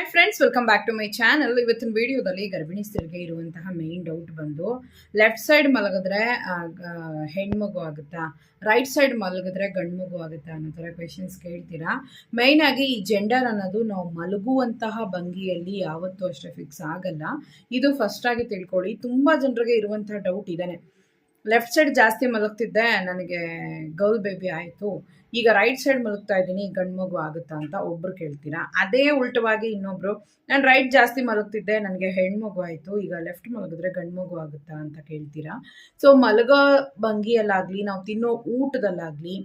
Hi friends welcome back to my channel ಇವತ್ತಿನ ವಿಡಿಯೋದಲ್ಲಿ ಗರ್ಭಿಣಿ ಸ್ತ್ರೀಗೆ ಇರುವಂತಹ ಮೇನ್ ಡೌಟ್ ಬಂದು ಲೆಫ್ಟ್ ಸೈಡ್ ಮಲಗಿದ್ರೆ ಹೆಣ್ಮಗು ಆಗುತ್ತಾ? ರೈಟ್ ಸೈಡ್ ಮಲಗಿದ್ರೆ ಗಂಡು ಮಗು ಆಗುತ್ತಾ ಅನ್ನೋ ಥರ ಕ್ವೆಶನ್ಸ್ ಕೇಳ್ತೀರಾ? ಮೇಯ್ನ್ ಆಗಿ ಈ ಜೆಂಡರ್ ಅನ್ನೋದು ನಾವು ಮಲಗುವಂತಹ ಭಂಗಿಯಲ್ಲಿ ಯಾವತ್ತೂ ಅಷ್ಟೇ ಫಿಕ್ಸ್ ಆಗಲ್ಲ. ಇದು ಫಸ್ಟ್ ಆಗಿ ತಿಳ್ಕೊಳ್ಳಿ. ತುಂಬ ಜನರಿಗೆ ಇರುವಂತಹ ಡೌಟ್ ಇದೇನೆ. ಲೆಫ್ಟ್ ಸೈಡ್ ಜಾಸ್ತಿ ಮಲಗ್ತಿದ್ದೆ, ನನಗೆ ಗರ್ಲ್ ಬೇಬಿ ಆಯಿತು. ಈಗ ರೈಟ್ ಸೈಡ್ ಮಲಗ್ತಾ ಇದ್ದೀನಿ, ಗಂಡು ಮಗು ಆಗುತ್ತಾ ಅಂತ ಒಬ್ರು ಕೇಳ್ತೀರಾ? ಅದೇ ಉಲ್ಟವಾಗಿ ಇನ್ನೊಬ್ರು, ನಾನು ರೈಟ್ ಜಾಸ್ತಿ ಮಲಗ್ತಿದ್ದೆ, ನನಗೆ ಹೆಣ್ಮಗು ಆಯಿತು, ಈಗ ಲೆಫ್ಟ್ ಮಲಗಿದ್ರೆ ಗಂಡು ಮಗು ಆಗುತ್ತಾ ಅಂತ ಕೇಳ್ತೀರಾ? ಸೊ ಮಲಗೋ ಭಂಗಿಯಲ್ಲಾಗಲಿ, ನಾವು ತಿನ್ನೋ ಊಟದಲ್ಲಾಗಲಿ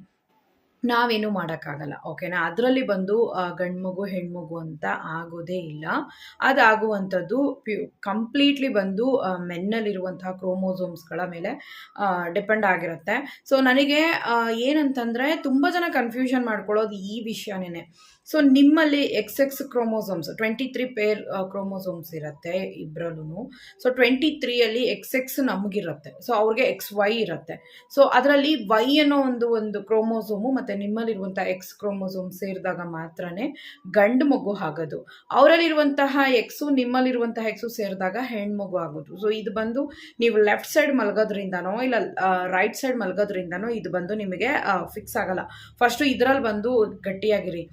ನಾವೇನು ಮಾಡೋಕ್ಕಾಗಲ್ಲ, ಓಕೆನಾ? ಅದರಲ್ಲಿ ಬಂದು ಗಂಡು ಮಗು ಹೆಣ್ಮಗು ಅಂತ ಆಗೋದೇ ಇಲ್ಲ. ಅದಾಗುವಂಥದ್ದು ಪ್ಯೂ ಕಂಪ್ಲೀಟ್ಲಿ ಬಂದು ಮೆನ್ನಲ್ಲಿರುವಂತಹ ಕ್ರೋಮೋಸೋಮ್ಸ್ಗಳ ಮೇಲೆ ಡಿಪೆಂಡ್ ಆಗಿರುತ್ತೆ. ಸೊ, ನನಗೆ ಏನಂತಂದರೆ ತುಂಬ ಜನ ಕನ್ಫ್ಯೂಷನ್ ಮಾಡ್ಕೊಳ್ಳೋದು ಈ ವಿಷಯನೇ ಸೊ, ನಿಮ್ಮಲ್ಲಿ X X chromosomes, twenty three pair chromosomes ಇರುತ್ತೆ ಇಬ್ಬರಲ್ಲೂ ಸೊ, ಟ್ವೆಂಟಿ ತ್ರೀಯಲ್ಲಿ ಎಕ್ಸ್ ಎಕ್ಸ್ ನಮಗಿರುತ್ತೆ. ಸೊ, ಅವ್ರಿಗೆ ಎಕ್ಸ್ ವೈ ಇರುತ್ತೆ. ಸೊ, ಅದರಲ್ಲಿ ವೈ ಅನ್ನೋ ಒಂದು ಒಂದು ಕ್ರೋಮೋಸೋಮು ಮತ್ತು ನಿಮ್ಮಲ್ಲಿರುವಂಥ ಎಕ್ಸ್ ಕ್ರೋಮೋಸೋಮ್ ಸೇರಿದಾಗ ಮಾತ್ರನೇ ಗಂಡು ಮಗು ಆಗೋದು. ಅವರಲ್ಲಿರುವಂತಹ ಎಕ್ಸು ನಿಮ್ಮಲ್ಲಿರುವಂತಹ ಎಕ್ಸು ಸೇರಿದಾಗ ಹೆಣ್ಮಗು ಆಗೋದು. ಸೊ ಇದು ಬಂದು ನೀವು ಲೆಫ್ಟ್ ಸೈಡ್ ಮಲಗೋದ್ರಿಂದನೋ, ಇಲ್ಲ ರೈಟ್ ಸೈಡ್ ಮಲಗೋದ್ರಿಂದನೋ ಇದು ಬಂದು ನಿಮಗೆ ಫಿಕ್ಸ್ ಆಗಲ್ಲ. ಫಸ್ಟು ಇದರಲ್ಲಿ ಬಂದು ಗಟ್ಟಿಯಾಗಿರಿ.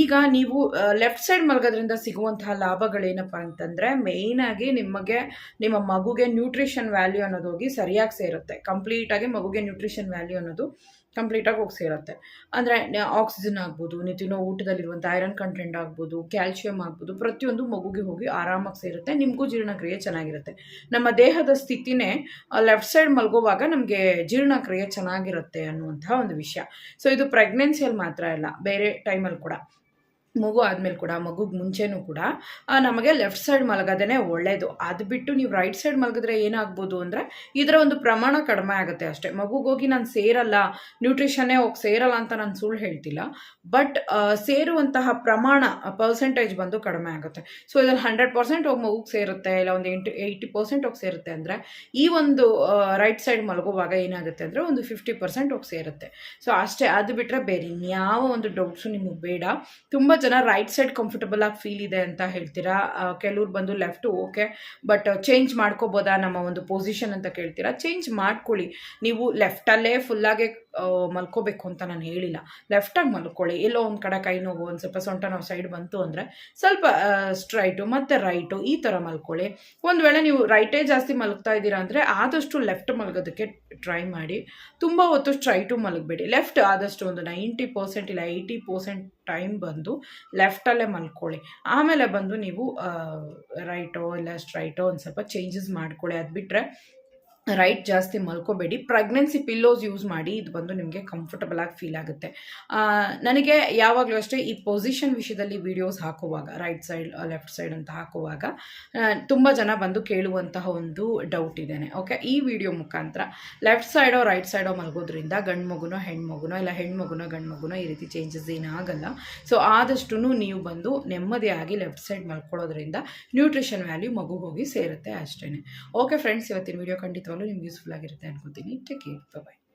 ಈಗ ನೀವು ಲೆಫ್ಟ್ ಸೈಡ್ ಮಲಗೋದ್ರಿಂದ ಸಿಗುವಂತಹ ಲಾಭಗಳೇನಪ್ಪ ಅಂತಂದರೆ ಮೇಯ್ನಾಗಿ ನಿಮಗೆ, ನಿಮ್ಮ ಮಗುಗೆ ನ್ಯೂಟ್ರಿಷನ್ ವ್ಯಾಲ್ಯೂ ಅನ್ನೋದು ಹೋಗಿ ಸರಿಯಾಗಿ ಸೇರುತ್ತೆ. ಕಂಪ್ಲೀಟಾಗಿ ಮಗುಗೆ ನ್ಯೂಟ್ರಿಷನ್ ವ್ಯಾಲ್ಯೂ ಅನ್ನೋದು. ಕಂಪ್ಲೀಟಾಗಿ ಹೋಗಿ ಸೇರುತ್ತೆ. ಅಂದರೆ ಆಕ್ಸಿಜನ್ ಆಗ್ಬೋದು ನೀವು ತಿನ್ನೋ ಊಟದಲ್ಲಿರುವಂಥ ಐರನ್ ಕಂಟೆಂಟ್ ಆಗ್ಬೋದು ಕ್ಯಾಲ್ಸಿಯಂ ಆಗ್ಬೋದು, ಪ್ರತಿಯೊಂದು ಮಗುಗೆ ಹೋಗಿ ಆರಾಮಾಗಿ ಸೇರುತ್ತೆ, ನಿಮಗೂ ಜೀರ್ಣಕ್ರಿಯೆ ಚೆನ್ನಾಗಿರುತ್ತೆ. ನಮ್ಮ ದೇಹದ ಸ್ಥಿತಿನೇ ಲೆಫ್ಟ್ ಸೈಡ್ ಮಲ್ಗೋವಾಗ ನಮಗೆ ಜೀರ್ಣಕ್ರಿಯೆ ಚೆನ್ನಾಗಿರುತ್ತೆ ಅನ್ನುವಂತಹ ಒಂದು ವಿಷಯ. ಸೊ ಇದು ಪ್ರೆಗ್ನೆನ್ಸಿಯಲ್ಲಿ ಮಾತ್ರ ಅಲ್ಲ, ಬೇರೆ ಟೈಮಲ್ಲಿ ಕೂಡ. ಮಗು ಆದಮೇಲೆ ಕೂಡ, ಮಗುಗೆ ಮುಂಚೆನೂ ಕೂಡ ನಮಗೆ ಲೆಫ್ಟ್ ಸೈಡ್ ಮಲಗೋದೇ ಒಳ್ಳೆಯದು ಅದು ಬಿಟ್ಟು ನೀವು ರೈಟ್ ಸೈಡ್ ಮಲಗಿದ್ರೆ ಏನಾಗ್ಬೋದು ಅಂದರೆ, ಇದರ ಒಂದು ಪ್ರಮಾಣ ಕಡಿಮೆ ಆಗುತ್ತೆ ಅಷ್ಟೇ. ಮಗುಗೋಗಿ ನಾನು ಸೇರಲ್ಲ ನ್ಯೂಟ್ರಿಷನ್ನೇ ಹೋಗಿ ಸೇರಲ್ಲ ಅಂತ ನಾನು ಸುಳ್ಳು ಹೇಳ್ತಿಲ್ಲ ಬಟ್ ಸೇರುವಂತಹ ಪ್ರಮಾಣ ಪರ್ಸೆಂಟೇಜ್ ಬಂದು ಕಡಿಮೆ ಆಗುತ್ತೆ. ಸೊ ಇದ್ರಲ್ಲಿ ಹಂಡ್ರೆಡ್ ಪರ್ಸೆಂಟ್ ಹೋಗಿ ಮಗುಗೆ ಸೇರುತ್ತೆ, ಇಲ್ಲ ಒಂದು ಎಂಟು ಏಯ್ಟಿ ಪರ್ಸೆಂಟ್ ಹೋಗಿ ಸೇರುತ್ತೆ ಅಂದರೆ, ಈ ಒಂದು ರೈಟ್ ಸೈಡ್ ಮಲಗುವಾಗ ಏನಾಗುತ್ತೆ ಅಂದರೆ, ಒಂದು ಫಿಫ್ಟಿ ಪರ್ಸೆಂಟ್ ಹೋಗಿ ಸೇರುತ್ತೆ. ಸೊ ಅಷ್ಟೇ. ಅದು ಬಿಟ್ಟರೆ ಬೇರೆ ಯಾವ ಒಂದು ಡೌಟ್ಸು ನಿಮಗೆ ಬೇಡ. ತುಂಬ ಜನ ರೈಟ್ ಸೈಡ್ ಕಂಫರ್ಟಬಲ್ ಆಗಿ ಫೀಲ್ ಇದೆ ಅಂತ ಹೇಳ್ತೀರಾ? ಕೆಲವ್ರು ಬಂದು ಲೆಫ್ಟು ಓಕೆ ಬಟ್ ಚೇಂಜ್ ಮಾಡ್ಕೋಬೋದಾ ನಮ್ಮ ಒಂದು ಪೊಸಿಷನ್ ಅಂತ ಕೇಳ್ತೀರಾ? ಚೇಂಜ್ ಮಾಡ್ಕೊಳ್ಳಿ. ನೀವು ಲೆಫ್ಟಲ್ಲೇ ಫುಲ್ಲಾಗೆ ಮಲ್ಕೋಬೇಕು ಅಂತ ನಾನು ಹೇಳಿಲ್ಲ. ಲೆಫ್ಟಾಗಿ ಮಲ್ಕೊಳ್ಳಿ. ಎಲ್ಲೋ ಒಂದು ಕಡೆ ಕೈ ನೋವು, ಒಂದು ಸ್ವಲ್ಪ ಸೊಂಟ ನಾವು ಸೈಡ್ ಬಂತು ಅಂದರೆ ಸ್ವಲ್ಪ ಸ್ಟ್ರೈಟು ಮತ್ತು ರೈಟು ಈ ಥರ ಮಲ್ಕೊಳ್ಳಿ. ಒಂದು ವೇಳೆ ನೀವು ರೈಟೇ ಜಾಸ್ತಿ ಮಲಗ್ತಾ ಇದ್ದೀರಾ ಅಂದರೆ ಆದಷ್ಟು ಲೆಫ್ಟ್ ಮಲಗೋದಕ್ಕೆ ಟ್ರೈ ಮಾಡಿ. ತುಂಬ ಹೊತ್ತು ಸ್ಟ್ರೈಟು ಮಲಗಬೇಡಿ. ಲೆಫ್ಟ್ ಆದಷ್ಟು ಒಂದು ನೈಂಟಿ ಪರ್ಸೆಂಟ್ ಇಲ್ಲ ಏಯ್ಟಿ ಪರ್ಸೆಂಟ್ ಟೈಮ್ ಬಂದು ಲೆಫ್ಟಲ್ಲೇ ಮಲ್ಕೊಳ್ಳಿ. ಆಮೇಲೆ ಬಂದು ನೀವು ರೈಟೋ ಇಲ್ಲ ಸ್ಟ್ರೈಟೋ ಒಂದು ಸ್ವಲ್ಪ ಚೇಂಜಸ್ ಮಾಡ್ಕೊಳ್ಳಿ. ಅದು ಬಿಟ್ಟರೆ ರೈಟ್ ಜಾಸ್ತಿ ಮಲ್ಕೋಬೇಡಿ. ಪ್ರೆಗ್ನೆನ್ಸಿ ಪಿಲ್ಲೋಸ್ ಯೂಸ್ ಮಾಡಿ ಇದು ಬಂದು ನಿಮಗೆ ಕಂಫರ್ಟಬಲ್ ಆಗಿ ಫೀಲ್ ಆಗುತ್ತೆ. ನನಗೆ ಯಾವಾಗಲೂ ಅಷ್ಟೇ ಈ ಪೊಸಿಷನ್ ವಿಷಯದಲ್ಲಿ ವಿಡಿಯೋಸ್ ಹಾಕುವಾಗ ರೈಟ್ ಸೈಡ್ ಲೆಫ್ಟ್ ಸೈಡ್ ಅಂತ ಹಾಕುವಾಗ ತುಂಬ ಜನ ಬಂದು ಕೇಳುವಂತಹ ಒಂದು ಡೌಟ್ ಇದ್ದೇನೆ ಓಕೆ ಈ ವಿಡಿಯೋ ಮುಖಾಂತರ ಲೆಫ್ಟ್ ಸೈಡೋ ರೈಟ್ ಸೈಡೋ ಮಲಗೋದ್ರಿಂದ ಗಂಡು ಮಗುನೋ ಹೆಣ್ಮಗುನೋ ಇಲ್ಲ ಹೆಣ್ಮಗುನೋ ಗಂಡು ಮಗುನೋ ಈ ರೀತಿ ಚೇಂಜಸ್ ಏನಾಗಲ್ಲ. ಸೊ ಆದಷ್ಟು ನೀವು ಬಂದು ನೆಮ್ಮದಿಯಾಗಿ ಲೆಫ್ಟ್ ಸೈಡ್ ಮಲ್ಕೊಳ್ಳೋದ್ರಿಂದ ನ್ಯೂಟ್ರಿಷನ್ ವ್ಯಾಲ್ಯೂ ಮಗು ಹೋಗಿ ಸೇರುತ್ತೆ ಅಷ್ಟೇ ಓಕೆ ಫ್ರೆಂಡ್ಸ್ ಇವತ್ತಿನ ವಿಡಿಯೋ ಖಂಡಿತವಾಗ್ಲೂ ನಿಮ್ಗೆ ಯೂಸ್ಫುಲ್ ಆಗಿರುತ್ತೆ ಅನ್ಕೋತೀನಿ. Take care bye